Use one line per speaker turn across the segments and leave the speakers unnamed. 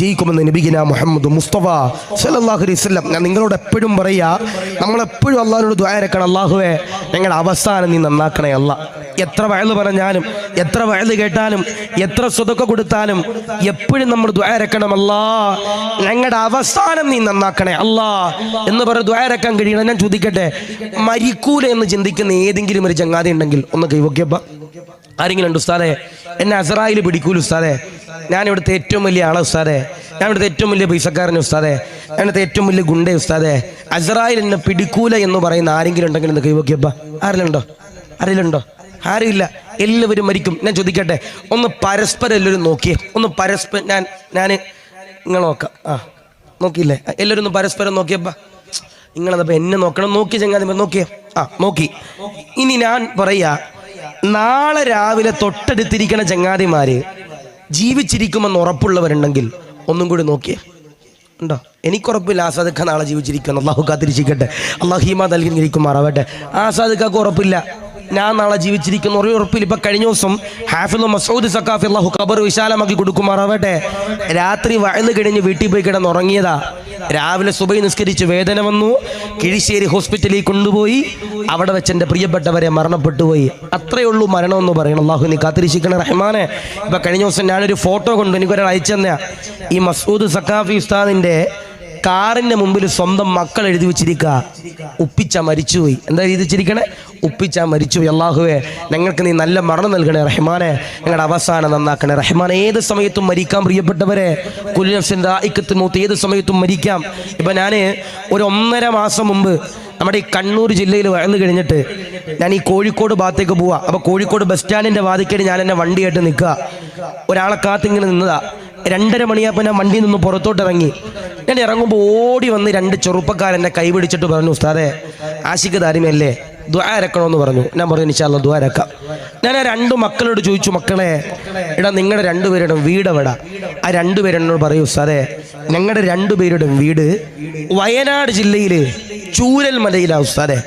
ജയിക്കുമെന്ന് നബിഗിന മുഹമ്മദ് മുസ്തഫ സല്ലല്ലാഹു അലൈഹി വസല്ലം. ഞാൻ നിങ്ങളോട് എപ്പോഴും പറയുക നമ്മളെപ്പോഴും അള്ളാഹിനോട് ദ്വാരക്കണം അള്ളാഹുവേ ഞങ്ങളുടെ അവസാനം നീ നന്നാക്കണേ അല്ല. എത്ര വയൽ പറഞ്ഞാലും എത്ര വയൽ കേട്ടാലും എത്ര സ്വതൊക്കെ കൊടുത്താലും എപ്പോഴും നമ്മൾ ദ്വാരക്കണം അല്ലാ. ഞങ്ങളുടെ അവസാനം നീ നന്നാക്കണേ അല്ലാ. എന്ന് പറഞ്ഞ് ദ്വാരക്കാൻ കഴിയണം ഞാൻ ചോദിക്കട്ടെ മരിക്കൂല എന്ന് ചിന്തിക്കുന്ന ഏതെങ്കിലും ഒരു ചങ്ങാതി ഉണ്ടെങ്കിൽ ഒന്ന് കൈവക്കിയപ്പ ആരെങ്കിലും ഉണ്ട് ഉസ്താദെ? എന്നെ അസറായിൽ പിടിക്കൂല ഉസ്താദെ. ഞാൻ ഇവിടുത്തെ ഏറ്റവും വലിയ ആളെ ഉസ്താദെ. ഞാൻ ഇവിടുത്തെ ഏറ്റവും വലിയ പൈസക്കാരൻ ഉസ്താദെ. ഞാൻ ഇവിടുത്തെ ഏറ്റവും വലിയ ഗുണ്ടേ ഉസ്താദെ. അസറായിൽ എന്നെ പിടിക്കൂല എന്ന് പറയുന്ന ആരെങ്കിലും ഉണ്ടെങ്കിൽ എന്ന് കൈവക്കിയപ്പ ആരിലുണ്ടോ? ആരിലുണ്ടോ? ആരുമില്ല. എല്ലാവരും മരിക്കും. ഞാൻ ചോദിക്കട്ടെ? ഒന്ന് പരസ്പരം എല്ലാവരും നോക്കിയേ. ഒന്ന് പരസ്പരം ഞാൻ ഞാൻ നിങ്ങൾ നോക്കാം. ആ നോക്കിയില്ലേ? എല്ലാവരും ഒന്ന് പരസ്പരം നോക്കിയപ്പാ നിങ്ങളതപ്പോൾ എന്നെ നോക്കണം? നോക്കി ചങ്ങാതി നോക്കിയേ. ആ നോക്കി. ഇനി ഞാൻ പറയാ നാളെ രാവിലെ തൊട്ടടുത്തിരിക്കണ ചങ്ങാതിമാര് ജീവിച്ചിരിക്കുമെന്ന് ഉറപ്പുള്ളവരുണ്ടെങ്കിൽ ഒന്നും കൂടി നോക്കിയേ. ഉണ്ടോ? എനിക്കുറപ്പില്ല ആസാദുഖ നാളെ ജീവിച്ചിരിക്കുന്നു അള്ളാഹു കാത്തിരിച്ചിരിക്കട്ടെ. അള്ളാഹു ഹീമ നൽകിയിരിക്കുമാറാവട്ടെ. ആസാദുഖക്ക് ഉറപ്പില്ല. ഞാൻ നാളെ ജീവിച്ചിരിക്കുന്ന ഒരേ ഉറപ്പിൽ ഇപ്പൊ കഴിഞ്ഞ ദിവസം ഹാഫിദ് മസൂദ് സക്കാഫി ഖബർ വിശാലമാക്കി കൊടുക്കുമാറാവട്ടെ. രാത്രി വയൽ കഴിഞ്ഞ് വീട്ടിൽ പോയി കിടന്ന് ഉറങ്ങിയതാ. രാവിലെ സുബൈ നിസ്കരിച്ച് വേദന വന്നു. കിഴിശ്ശേരി ഹോസ്പിറ്റലിൽ കൊണ്ടുപോയി. അവിടെ വെച്ച് എന്റെ പ്രിയപ്പെട്ടവരെ മരണപ്പെട്ടു പോയി. അത്രയേ ഉള്ളൂ മരണം എന്ന് പറയണം. അള്ളാഹു നീ കാത്തിരിച്ചിരിക്കണ റഹ്മാനെ. ഇപ്പൊ കഴിഞ്ഞ ദിവസം ഞാനൊരു ഫോട്ടോ കൊണ്ട് എനിക്കൊരാൾ അയച്ചു തന്നെയാ. ഈ മസൂദ് സക്കാഫി ഉസ്താദിന്റെ കാറിന്റെ മുമ്പിൽ സ്വന്തം മക്കൾ എഴുതി വെച്ചിരിക്കുക. ഉപ്പിച്ച മരിച്ചുപോയി. എന്താ എഴുതി വെച്ചിരിക്കണേ? ഉപ്പിച്ച മരിച്ചുപോയി. അള്ളാഹുവേ ഞങ്ങൾക്ക് നീ നല്ല മരണം നൽകണേ റഹ്മാനെ. ഞങ്ങളുടെ അവസാനം നന്നാക്കണേ റഹ്മാൻ ഏത് സമയത്തും മരിക്കാം പ്രിയപ്പെട്ടവരെ? കുല്യഫ്സിന്റെ ഇക്കത്ത് മൂത്ത്. ഏത് സമയത്തും മരിക്കാം. ഇപ്പം ഞാൻ ഒരു ഒന്നര മാസം മുമ്പ് നമ്മുടെ ഈ കണ്ണൂർ ജില്ലയിൽ വയന്നു കഴിഞ്ഞിട്ട് ഞാൻ ഈ കോഴിക്കോട് ഭാഗത്തേക്ക് പോവാ. അപ്പോൾ കോഴിക്കോട് ബസ് സ്റ്റാൻഡിന്റെ വാതിക്കേട് ഞാൻ എന്നെ വണ്ടിയായിട്ട് നിൽക്കുക. ഒരാളെ കാത്തിങ്ങനെ നിന്നതാ. രണ്ടര മണിയായപ്പോൾ ഞാൻ വണ്ടിയിൽ നിന്ന് പുറത്തോട്ട് ഇറങ്ങി. ഞാൻ ഇറങ്ങുമ്പോൾ ഓടി വന്ന് രണ്ട് ചെറുപ്പക്കാരെന്നെ കൈ പിടിച്ചിട്ട് പറഞ്ഞു ഉസ്താദെ ആശിക്ക് താരിമല്ലേ ദ്വാരക്കണമെന്ന് പറഞ്ഞു. ഞാൻ പറഞ്ഞു നിശാല ദ്വാരക്കാം ഞാൻ ആ രണ്ട് മക്കളോട് ചോദിച്ചു മക്കളെ എടാ നിങ്ങളുടെ രണ്ടുപേരുടെ വീട് എവിടാ? ആ രണ്ടുപേരെന്നോട് പറയൂ ഉസ്താദെ ഞങ്ങളുടെ രണ്ടുപേരുടെ വീട് വയനാട് ജില്ലയിൽ ചൂരൽമലയിലാ ഉസ്താദെ.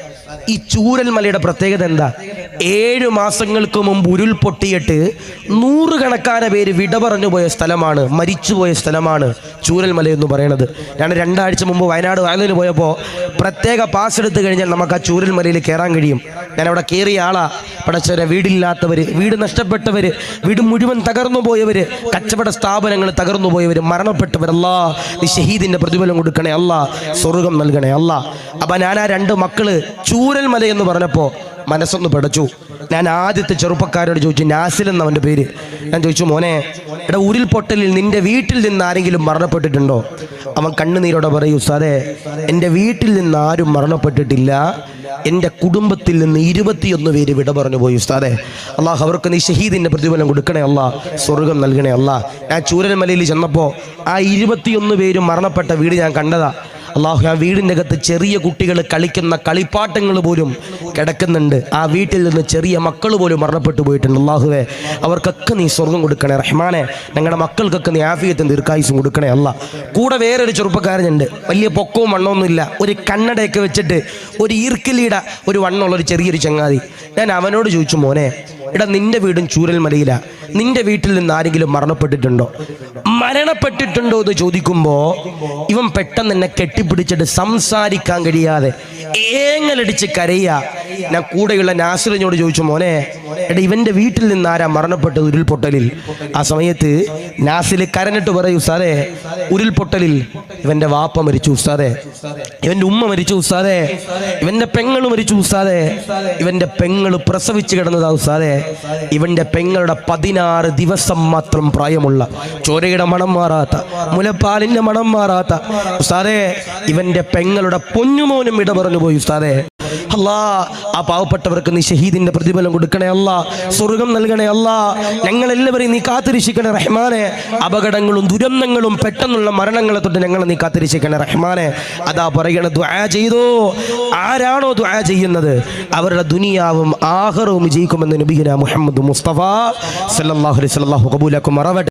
ഈ ചൂരൽമലയുടെ പ്രത്യേകത എന്താ? ഏഴു മാസങ്ങൾക്ക് മുമ്പ് ഉരുൾപൊട്ടിയിട്ട് നൂറുകണക്കാന പേര് വിട പറഞ്ഞു പോയ സ്ഥലമാണ് മരിച്ചുപോയ സ്ഥലമാണ് ചൂരൽമല എന്ന് പറയുന്നത്. ഞാൻ രണ്ടാഴ്ച മുമ്പ് വയനാട് വയലിന് പോയപ്പോൾ പ്രത്യേക പാസ് എടുത്ത് കഴിഞ്ഞാൽ നമുക്ക് ആ ചൂരൽമലയിൽ കയറാൻ കഴിയും. ഞാൻ അവിടെ കയറിയ ആളാ. പടച്ചവരെ വീടില്ലാത്തവർ വീട് നഷ്ടപ്പെട്ടവർ വീട് മുഴുവൻ തകർന്നു പോയവർ കച്ചവട സ്ഥാപനങ്ങൾ തകർന്നു പോയവർ മരണപ്പെട്ടവർ അല്ലാ. നീ ഷഹീദിന്റെ പ്രതിഫലം കൊടുക്കണേ അല്ലാ. സ്വർഗം നൽകണേ അല്ലാ. അപ്പം ഞാൻ ആ രണ്ട് മക്കൾ ചൂരൽമല എന്ന് പറഞ്ഞപ്പോൾ മനസ്സൊന്ന് പിടച്ചു. ഞാൻ ആദ്യത്തെ ചെറുപ്പക്കാരോട് ചോദിച്ചു നാസിൽ എന്ന അവന്റെ പേര്? ഞാൻ ചോദിച്ചു മോനെ എടാ ഉരുൾപൊട്ടലിൽ നിന്റെ വീട്ടിൽ നിന്ന് ആരെങ്കിലും മരണപ്പെട്ടിട്ടുണ്ടോ? അവൻ കണ്ണുനീരോടെ പറയൂ സാറേ എന്റെ വീട്ടിൽ നിന്ന് ആരും മരണപ്പെട്ടിട്ടില്ല. എന്റെ കുടുംബത്തിൽ നിന്ന് ഇരുപത്തിയൊന്ന് പേര് വിട പറഞ്ഞു പോയി ഉസ്താദെ. അള്ളാഹ് അവർക്ക് നീ ഷഹീദിന്റെ പ്രതിഫലം കൊടുക്കണേ അല്ല സ്വർഗം നൽകണേ അല്ല ഞാൻ ചൂരൻമലയിൽ ചെന്നപ്പോൾ ആ ഇരുപത്തിയൊന്ന് പേരും മരണപ്പെട്ട വീട് ഞാൻ കണ്ടതാ. അള്ളാഹു ആ വീടിന്റെ അകത്ത് ചെറിയ കുട്ടികൾ കളിക്കുന്ന കളിപ്പാട്ടങ്ങൾ പോലും കിടക്കുന്നുണ്ട്. ആ വീട്ടിൽ നിന്ന് ചെറിയ മക്കൾ പോലും മരണപ്പെട്ടു പോയിട്ടുണ്ട്. അള്ളാഹുവെ അവർക്കൊക്കെ നീ സ്വർഗം കൊടുക്കണേ റഹ്മാനെ. ഞങ്ങളുടെ മക്കൾക്കൊക്കെ നീ ആഫിയത്തും ദീർഘായുസും കൊടുക്കണേ അല്ല കൂടെ വേറൊരു ചെറുപ്പക്കാരനുണ്ട്. വലിയ പൊക്കവും വണ്ണമൊന്നുമില്ല ഒരു കണ്ണടയൊക്കെ വെച്ചിട്ട് ഒരു ഈർക്കിലീട ഒരു വണ്ണമുള്ള ഒരു ചെറിയൊരു ചങ്ങാതി. ഞാൻ അവനോട് ചോദിച്ചു മോനെ എടാ നിന്റെ വീടും ചൂരൽ ചൂരൽമലയില. നിന്റെ വീട്ടിൽ നിന്ന് ആരെങ്കിലും മരണപ്പെട്ടിട്ടുണ്ടോ? മരണപ്പെട്ടിട്ടുണ്ടോ എന്ന് ചോദിക്കുമ്പോ ഇവൻ പെട്ടെന്ന് എന്നെ കെട്ടിപ്പിടിച്ചിട്ട് സംസാരിക്കാൻ കഴിയാതെ ഏങ്ങലടിച്ച് കരയുക ഞാൻ കൂടെയുള്ള നാസിറിനോട് ചോദിച്ചു മോനെ എടാ ഇവന്റെ വീട്ടിൽ നിന്ന് ആരാ മരണപ്പെട്ടത് ഉരുൾപൊട്ടലിൽ? ആ സമയത്ത് നാസിൽ കരഞ്ഞിട്ട് പറയൂ ഉസ്താദേ ഉരുൾപൊട്ടലിൽ ഇവന്റെ വാപ്പ മരിച്ചു ഉസ്താദേ. ഇവന്റെ ഉമ്മ മരിച്ചു ഉസ്താദേ. ഇവന്റെ പെങ്ങൾ മരിച്ചു ഉസ്താദേ. ഇവന്റെ പെങ്ങൾ പ്രസവിച്ചു കിടന്നതാ ഉസ്താദേ. ഇവന്റെ പെങ്ങളുടെ പതിനാറ് ദിവസം മാത്രം പ്രായമുള്ള ചോരയുടെ മണം മാറാത്ത മുലപ്പാലിന്റെ മണം മാറാത്ത ഉസ്താദേ ഇവന്റെ പെങ്ങളുടെ പൊന്നുമോനും ഇട പറഞ്ഞു പോയി ഉസ്താദേ. അല്ലാ ആ പാവപ്പെട്ടവർക്ക് നീ ഷഹീദിന്റെ പ്രതിഫലം കൊടുക്കണേ അല്ല സ്വർഗം നൽകണേ അല്ല. ഞങ്ങളെല്ലാവരെയും നീ കാത്തിരിശിക്കണേ റഹ്മാനെ. അപകടങ്ങളും ദുരന്തങ്ങളും പെട്ടെന്നുള്ള മരണങ്ങളെ തൊട്ട് ഞങ്ങളെ നീ കാത്തിരിശിക്കണേ റഹ്മാനെ. അതാ പറയണ ദ്വാ ചെയ്തോ. ആരാണോ ദ്വാ ചെയ്യുന്നത്? അവരുടെ ദുനിയാവും ആഹറവും വിജയിക്കുമെന്ന് നബിഗിന മുഹമ്മദ് മുസ്തഫ സല്ലല്ലാഹു അലൈഹി കബൂലാക്കും. മറവട്ടെ.